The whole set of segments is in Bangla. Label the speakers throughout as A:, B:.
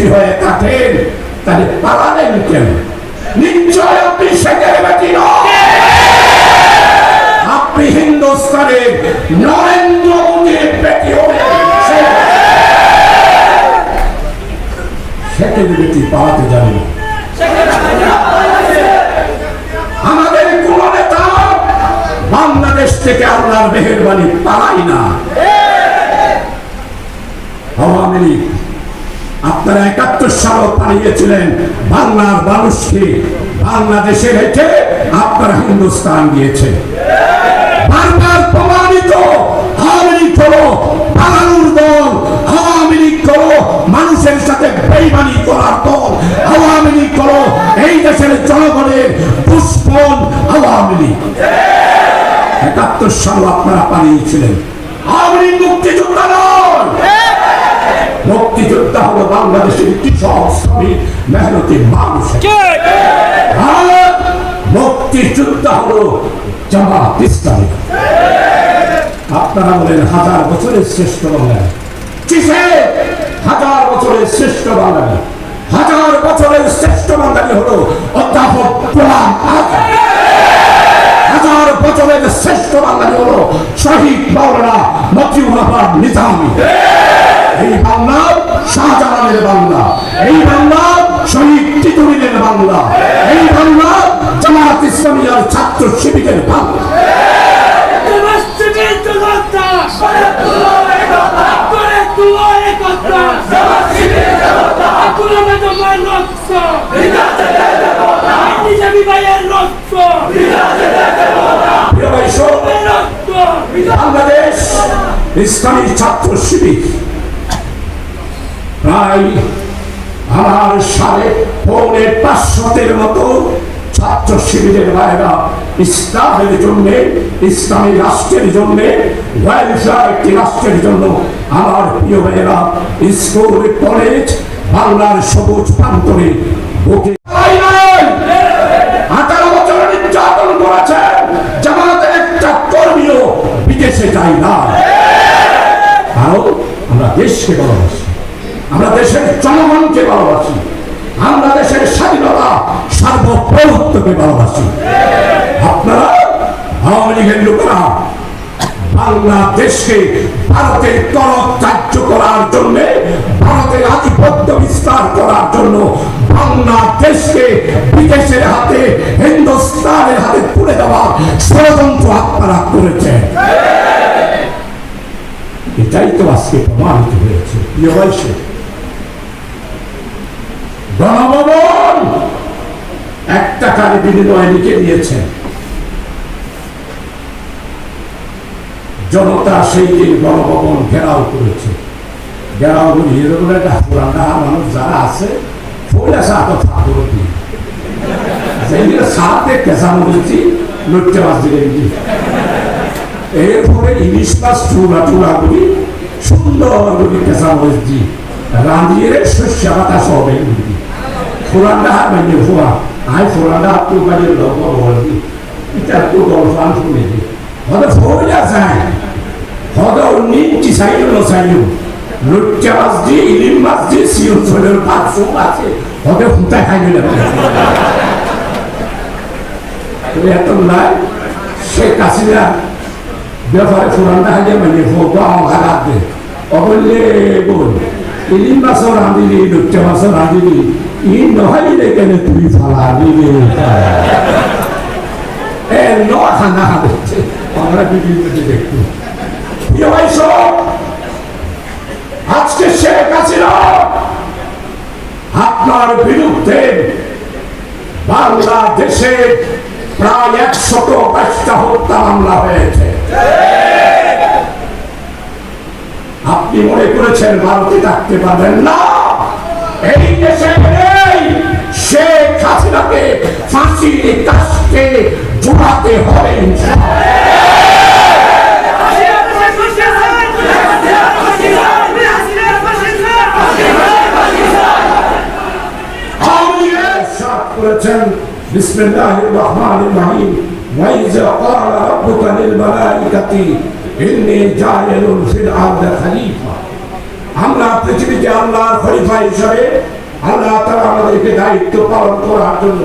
A: বেটি হয়ে থাকেন তাহলে পালালেন কেন? নিশ্চয় আপনি বেটি নন। আপনি হিন্দুস্তানের নরেন্দ্র মোদীর শেখের বেটি পালাতে আমাদের বাংলাদেশ থেকে আল্লাহর মেহেরবানি পালাই না। আওয়ামী লীগ আপনারা একাত্তর সাল পালিয়েছিলেন। বাংলার মানুষকে বাংলাদেশে রেখে আপনারা হিন্দুস্তান দিয়েছে বারবার প্রমাণিত আওয়ামী লীগ পালানোর দল। আওয়ামী লীগ মানুষের সাথে বেইমানি করার দল। আওয়ামী লীগ এই দেশের জনগণের আওয়ামী লীগ। একাত্তর সাল আপনারা পালিয়েছিলেন। আওয়ামী লীগ মুক্তিযোদ্ধা নয়। মুক্তিযোদ্ধা হলো বাংলাদেশের কৃষক শ্রমিক মেহনতি মানুষ। মুক্তিযোদ্ধা হলো জামাত ইসলামী। আপনারা বলেন হাজার বছরের শ্রেষ্ঠ বাঙালি কিসে? হাজার বছরের শ্রেষ্ঠ বাঙালি হাজার বছরের শ্রেষ্ঠ বাঙালি হলো অধ্যাপক গোলাম হাজার বছরের শ্রেষ্ঠ বাঙালি হলো শহীদ মাওলানা মতিউর রহমান নিজামী। এই বাংলা শাহজালালের বাংলা। এই বাংলা শহীদ টিটুরিনের বাংলা। এই বাংলা জামাত ইসলামিয়ার ছাত্র শিবিরের বাংলা। বাংলাদেশ ইসলামী ছাত্র শিবির। প্রায় আমার সাড়ে পৌনে পাঁচশতের মতো ছাত্র শিবিরের ভাইরা ইসলামের জন্য, ইসলামী রাষ্ট্রের জন্য একটি রাষ্ট্রের জন্য আমার প্রিয় ভাইয়েরা, স্কুল, কলেজ, বাংলার সবুজ প্রান্তরে বুকে আঠারো বছর নির্যাতন বিদেশে যায় না। কারণ আমরা দেশকে ভালোবাসি। আমরা দেশের জনগণকে ভালোবাসি। আমরা দেশের স্বাধীনতা সার্বভৌমত্বকে ভালোবাসি। আপনারা, আওয়ামী লীগের লোকেরা বাংলাদেশকে ভারতের তরফ কার্য করার জন্য, ভারতের আধিপত্য বিস্তার করার জন্য বাংলাদেশকে বিদেশের হাতে, হিন্দুস্তানের হাতে তুলে দেওয়ার ষড়যন্ত্র আপনারা করেছেন। এটাই তো আজকে প্রমাণিত হয়েছে। প্রিয় বয়সে গণভবন বিনিময়ে লিখে জনতা সেই দিন গণভবন ঘেরাও করেছে। ঘেরাও করি এরকম একটা পুরানা মানুষ যারা আছে চুলা চুলা করি, সুন্দর করে কেঁচা রাঁধিয়ে শস্য ফোয়া আই ফোরানটা হাত তো মানে লোক বলি এটা তো গল্পান শুনে দি হয়তো ফোরা যায় হয়তো নিচ্ছি সাইড লো সাইড লুচ্চা মাছ দিয়ে ইলিম মাছ দিয়ে চলের ভাত সব আছে খাই দিলে তুমি নাই শেখ হাসিনা ব্যাপারে ফুরানটা হাজে মানে ফোটো আমার হাতে অবল্লে বল ইলিম মাছও রাঁধিলি লুচ্চা মাছও রাঁধিলি ই নহাইলে কেন তুই ফালা দিলে এ ন খানা খাচ্ছে আমরা বিরুদ্ধে বাংলাদেশে প্রায় একশত বাইশটা হত্যা মামলা হয়েছে। আপনি মনে করেছেন ভারতে থাকতে পারবেন না? এই দেশে শেখ হাসিনাকে ফাঁসির কাজকে জোড়াতে হবে। করেছেন বিসমিল্লাহির রহমানির রহিম। ওয়াইজা ক্বালা রাব্বুকা লিল মালাইকাতি, ইন্নী জাইলুন ফিল আরদি খলিফা। আমরা পৃথিবীতে আল্লাহর খলিফা হিসাবে আল্লাহ তারা আমাদেরকে দায়িত্ব পালন করার জন্য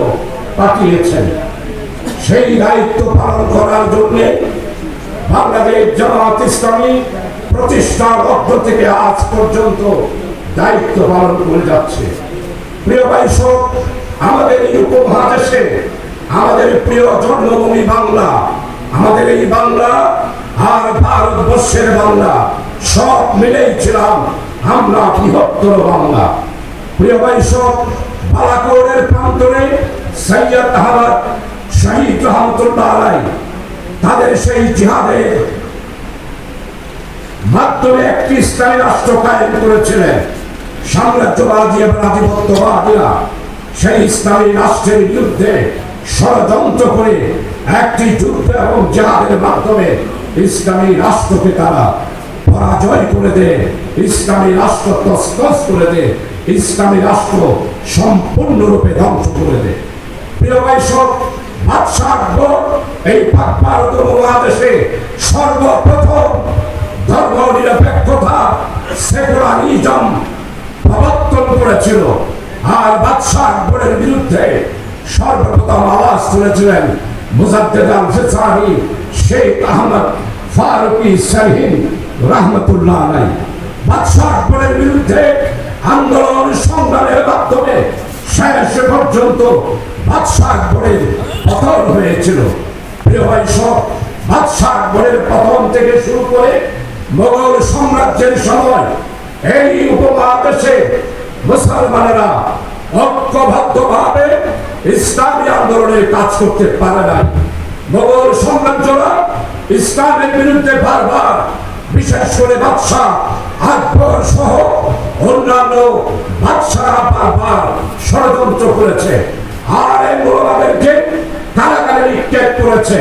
A: পাঠিয়েছেন। সেই দায়িত্ব পালন করার জন্য বাংলাদেশ জামাত ইসলামী প্রতিষ্ঠার লক্ষ্য থেকে আজ পর্যন্ত দায়িত্ব পালন করে যাচ্ছে। প্রিয় সব, আমাদের এই উপমহাদেশে আমাদের প্রিয় জন্মভূমি বাংলা, আমাদের এই বাংলা আর ভারতবর্ষের বাংলা, সব মিলেই ছিলাম। আমরা বৃহত্তর বাংলা প্রিয় ভাই সব বালাকোরের প্রান্তরে সৈয়দ আহমদ শহীদ রহমতুল্লাহ তাদের সেই জিহাদের মাধ্যমে একটি ইসলামী রাষ্ট্র কায়েম করেছিলেন। সাম্রাজ্যবাদী এবং আধিপত্যবাদীরা সেই ইসলামী রাষ্ট্রের বিরুদ্ধে ষড়যন্ত্র করে একটি যুদ্ধ এবং জাহাদের মাধ্যমে ইসলামী রাষ্ট্রকে তারা পরাজয় করে দেয় ইসলামী রাষ্ট্র তস্তস করে দে, ইসলামী রাষ্ট্র সম্পূর্ণরূপে ধ্বংস করে দেয় প্রিয় সব, বাদশাহ এই ভারত মহাদেশে সর্বপ্রথম ধর্ম নিরপেক্ষতা সেকুলারিজম প্রবর্তন করেছিল। আর বাদশাহ বিরুদ্ধে সর্বপ্রথম আওয়াজ তুলেছিলেন মুজাদ্দেদ আল ফিসাহি আহমদ ফারুকি শাহিন রহমতুল্লাহ আলাই বাদশাহ আকবরের বিরুদ্ধে আন্দোলন সংগ্রামের মাধ্যমে শেষ পর্যন্ত বাদশাহ আকবরের পতন হয়েছিল। প্রিয় বাদশাহ আকবরের পতন থেকে শুরু করে মোগল সাম্রাজ্যের সময় এই উপমহাদেশে মুসলমানেরা ঐক্যবদ্ধভাবে ইসলামী আন্দোলনের কাজ করতে পারে নাই। মোগল সাম্রাজ্যরা ইসলামের বিরুদ্ধে বারবার বিশেষ করে বাদশাহ আকবর সহ অন্যান্য বাদশাহরা বারবার ষড়যন্ত্র করেছে। আর এই মোলামাদেরকে কারাগারে নিক্ষেপ করেছে।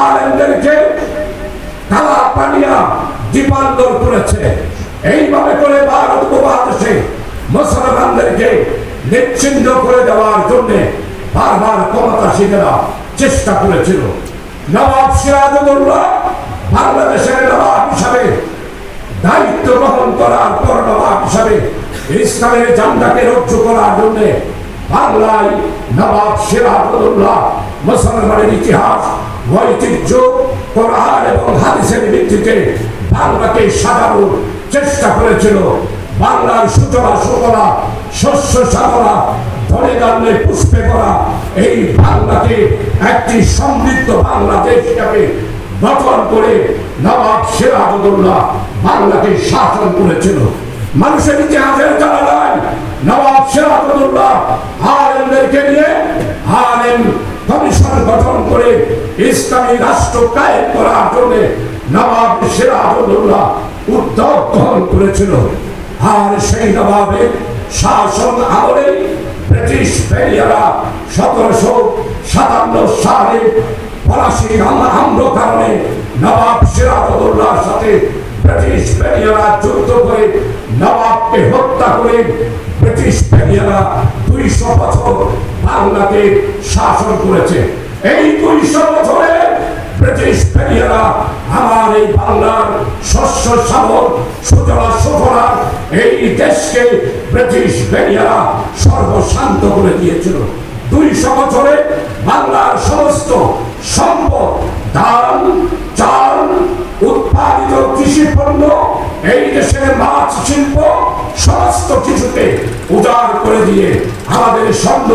A: আর এদেরকে কালা পানিয়া দীপান্তর করেছে। এইভাবে করে ভারত উপমহাদেশে মুসলমানদেরকে নিচ্ছিন্ন করে দেওয়ার জন্য বারবার ক্ষমতাসীনেরা চেষ্টা করেছিল। নবাব সিরাজুদ্দৌলা বাংলাদেশের নবাব হিসাবে দায়িত্ব গ্রহণ করার পর নবাব হিসাবে ইসলামের জান্ডাকে রজ্জু করার জন্য বাংলায় নবাব সিরাজুদ্দৌলা মুসলমানের ইতিহাস, ঐতিহ্য, কোরআন এবং হাদিসের ভিত্তিতে বাংলাকে সাজানোর চেষ্টা করেছিল। বাংলার সূচনা সুকলা, শস্য সাগরা ধরে দাঁড়লে পুষ্পে করা এই বাংলাকে একটি সমৃদ্ধ বাংলাদেশ হিসাবে গঠন করে নবাব সিরাজউদ্দৌলা বাংলাকে শাসন করেছিল। মানুষের ইতিহাসের জানা নাই নবাব সিরাজউদ্দৌলা আলেমদেরকে নিয়ে আলেম কমিশন গঠন করে ইসলামী রাষ্ট্র কায়েম করার জন্য নবাব উদ্যোগ গ্রহণ করেছিল। আর সেই নবাবের শাসন আমলে ব্রিটিশ ফেরিয়ারা সতেরোশো সাতান্ন সালে ফরাসি হামলো কারণে নবাব সিরাজউদ্দৌলার সাথে ব্রিটিশ ফেরিয়ারা যুদ্ধ করে নবাবকে হত্যা করে ব্রিটিশ ফেরিয়ারা দুইশো বছর বাংলাকে শাসন করেছে। এই দুইশো বছরে ব্রিটিশ ফেরিয়ারা আমার এই বাংলার শস্য শ্যামল সুজলা সুফলা, এই দেশকে ব্রিটিশ ফেরিয়ারা সর্বশান্ত করে দিয়েছিল। দুইশো বছরে বাংলার সমস্ত সম্পদ ধান চাল, উৎপাদিত কৃষি পণ্য, এই দেশের মাছ, শিল্প, সমস্ত কিছুকে উজাড় করে দিয়ে আমাদের স্বর্ণ,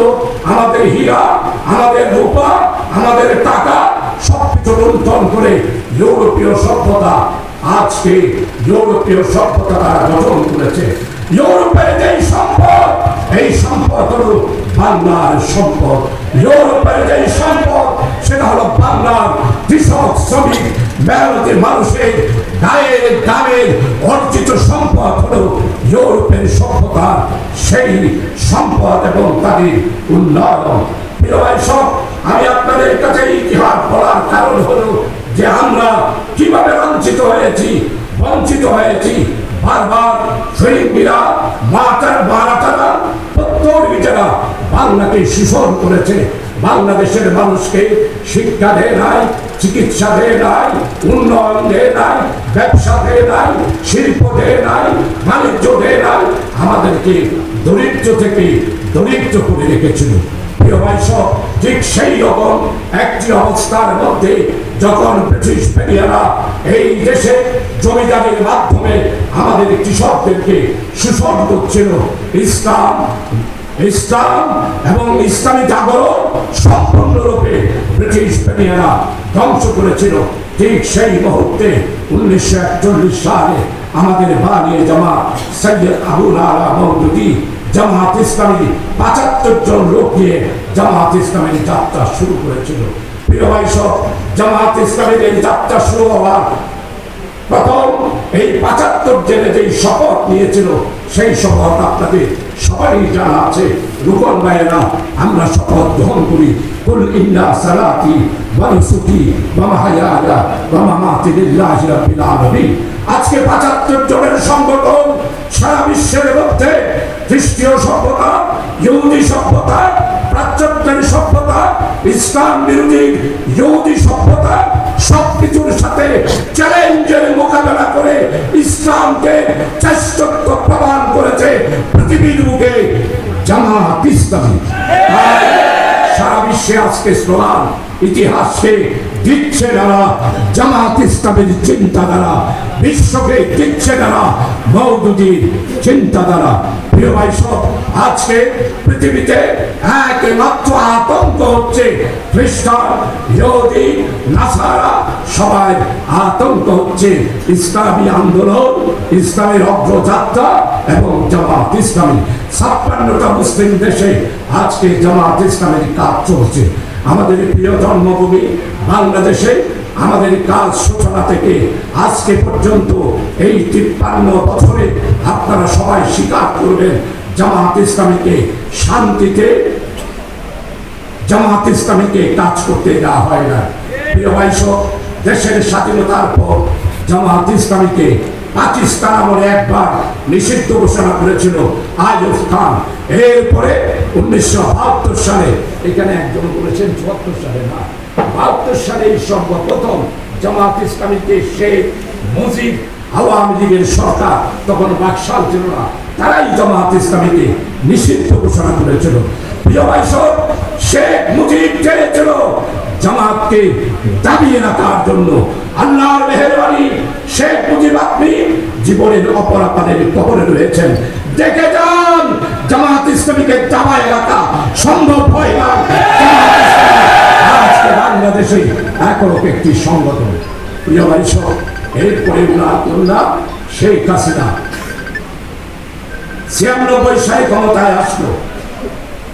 A: আমাদের হীরা, আমাদের রূপা, আমাদের টাকা সবকিছু লুণ্ঠন করে ইউরোপীয় সভ্যতা আজকে ইউরোপীয় সভ্যতা তারা গঠন করেছে। ইউরোপের যেই সম্পদ, এই সম্পদ হলো বাংলার সম্পদ। ইউরোপের যেই সম্পদ সেটা হলো বাংলার কৃষক, শ্রমিক মেহনতি মানুষের গায়ের গ্রামের অর্জিত সম্পদ হলো ইউরোপের সভ্যতার সেই সম্পদ এবং তাদের উন্নয়ন। সব, আমি আপনাদের কাছে ইতিহাস বলার কারণ হলো যে আমরা কীভাবে বঞ্চিত হয়েছি বঞ্চিত হয়েছি। বারবার শহীদরা, মাতার বারাতারা, প্রত্যেক যারা বাংলাকে শোষণ করেছে। বাংলাদেশের মানুষকে শিক্ষা দেয় নাই, চিকিৎসা দেয় নাই, উন্নয়ন দেয় নাই, ব্যবসা দেয় নাই, শিল্প দেয় নাই, বাণিজ্য দেয় নাই, আমাদেরকে দরিদ্র থেকে দরিদ্র করে রেখেছিল। ঠিক সেই রকম একটি অবস্থার মধ্যে যখন ব্রিটিশ পেরিয়ারা এই দেশে জমিদারির মাধ্যমে আমাদের কৃষকদেরকে শোষণ করছিল ইসলাম ইসলাম এবং ইসলামী জাগরণ সম্পূর্ণরূপে ব্রিটিশ পেরিয়ারা ধ্বংস করেছিল। ঠিক সেই মুহূর্তে উনিশশো একচল্লিশ সালে আমাদের বানিয়ে জমা সৈয়দ আবুল আলা জামাত ইসলামী পঁচাত্তর জন লোক নিয়ে জামাত ইসলামের যাত্রা শুরু করেছিল। প্রিয় ভাই সব, জামাত ইসলামের এই যাত্রা শুরু হওয়ার প্রথম এই পঁচাত্তর জেনে যেই শপথ নিয়েছিল, সেই শপথ আপনাদের সবারই জানা আছে, রুকন ভাইয়েরা, আমরা শপথ গ্রহণ করি। কুল ইন্না সালাতি ওয়া নুসুকি ওয়া মাহায়ায়া ওয়া মামাতি লিল্লাহি রাব্বিল আলামিন। আজকে পঁচাত্তর জনের সংগঠন সারা বিশ্বের মধ্যে খ্রিস্টীয় সভ্যতা ইহুদি সভ্যতা প্রাচ্যত্বের সভ্যতা, ইসলাম বিরোধী ইহুদি সভ্যতা, সবকিছুর সাথে চ্যালেঞ্জের মোকাবেলা করে ইসলামকে শ্রেষ্ঠত্ব প্রদান করেছে পৃথিবীর বুকে জামাত ইসলামী। সারা বিশ্বে আজকে স্লোগান, ইতিহাসকে দিচ্ছে যারা জামাত ইসলামের চিন্তাধারা, বিশ্বকে দিচ্ছে যারা মৌদুদির চিন্তাধারা। প্রিয় ভাই সব আজকে পৃথিবীতে একমাত্র আতঙ্ক হচ্ছে খ্রিস্টান, ইহুদি, নাসারা, সবাই আতঙ্ক হচ্ছে ইসলামী আন্দোলন ইসলামের অগ্রযাত্রা এবং জামাত ইসলামী। ছাপ্পান্নটা মুসলিম দেশে আজকে জামাত ইসলামের কাজ চলছে। আমাদের প্রিয় জন্মভূমি বাংলাদেশে আমাদের কাজ সূচনা থেকে আজকে পর্যন্ত এই তিপ্পান্ন বছরে আপনারা সবাই স্বীকার করবেন জামাত ইসলামীকে শান্তিতে জামাত ইসলামীকে কাজ করতে দেওয়া হয় না। প্রিয় ভাই সব, দেশের স্বাধীনতার পর জামাত ইসলামীকে পাকিস্তান আমলে একবার নিষিদ্ধ ঘোষণা করেছিল আইয়ুব খান। এরপরে উনিশশো বাহাত্তর সালে এখানে একজন বলেছেন চুয়াত্তর সালে না বাহাত্তর সালে সর্বপ্রথম জামাত ইসলামীকে শেখ মুজিব আওয়ামী লীগের সরকার তখন বাকশাল ছিল না। তারাই জামাত ইসলামীকে নিষিদ্ধ ঘোষণা করেছিল। প্রিয় ভাই সব, শেখ মুজিব চেয়েছিল জামাতকে দাবিয়ে রাখার জন্য। আল্লাহর মেহরবানি শেখ মুজিব আপনি জীবনের অপরাধের কবরে রয়েছেন। দেখে যান জামাত ইসলামীকে দাবায় রাখা সম্ভব হয় না। আজকে বাংলাদেশে একক একটি সংগঠন। প্রিয় ভাই সব এরপরে উনার কন্যা শেখ হাসিনা ছিয়ানব্বই সালে ক্ষমতায় আসলো।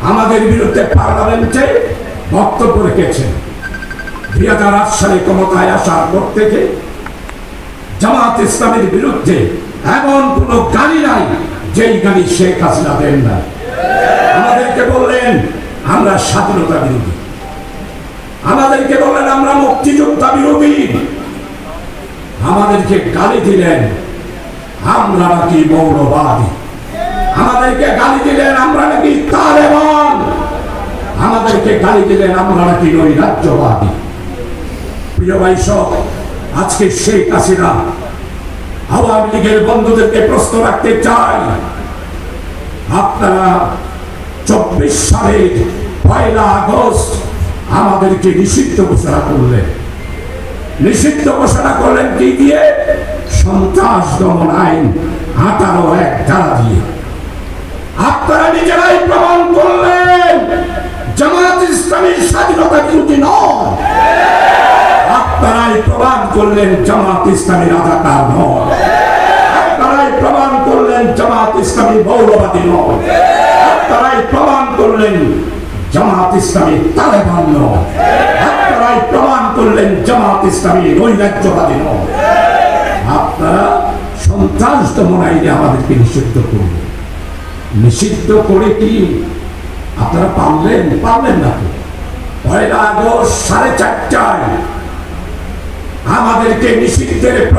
A: আমাদের বিরুদ্ধে পার্লামেন্টে বক্তব্য রেখেছেন। দুই হাজার আট সালে ক্ষমতায় আসার পর থেকে জামাত ইসলামের বিরুদ্ধে এমন কোন গাড়ি নাই, যেই গাড়ি শেখ হাসিনা দেন না আমাদেরকে বললেন, আমরা স্বাধীনতা বিরোধী। আমাদেরকে বললেন, আমরা মুক্তিযোদ্ধা বিরোধী। আমাদেরকে গালি দিলেন, আমরা নাকি মৌলবাদী। আমাদেরকে গালি দিলেন, আমরা নাকি তালেবান। আমাদেরকে গালি দিলেন, আমরা নাকি নৈরাজ্যবাদী। প্রিয় ভাই আজকে শেখ হাসিনা আওয়ামী লীগের বন্ধুদেরকে প্রশ্ন রাখতে চাই আপনারা চব্বিশ সালের পয়লা আগস্ট আমাদেরকে নিষিদ্ধ ঘোষণা করলেন। নিষিদ্ধ ঘোষণা করলেন কি দিয়ে? সন্ত্রাস দমন আইন আঠারো এক ধারা দিয়ে। আপনারা নিজেরাই প্রমাণ করলেন, জামাত ইসলামী স্বাধীনতা বিরোধী নয়। আপনারাই প্রমাণ করলেন জামাত ইসলামী রাজাকার নয়। আপনারাই প্রমাণ করলেন জামাত ইসলামী মৌলবাদী নয়। আপনারাই প্রমাণ করলেন জামাত ইসলামী তালেবান নয়। আপনারাই প্রমাণ করলেন জামাত ইসলামী নৈরাজ্যবাদী নয়। আপনারা সন্ত্রাস দমন আমাদেরকে নিষিদ্ধ করবেন নিষিদ্ধ করে কি? আপনারা পারলেন? পারলেন না তো। পয়লা আগস্ট সাড়ে চারটায় আমাদেরকে নিষিদ্ধের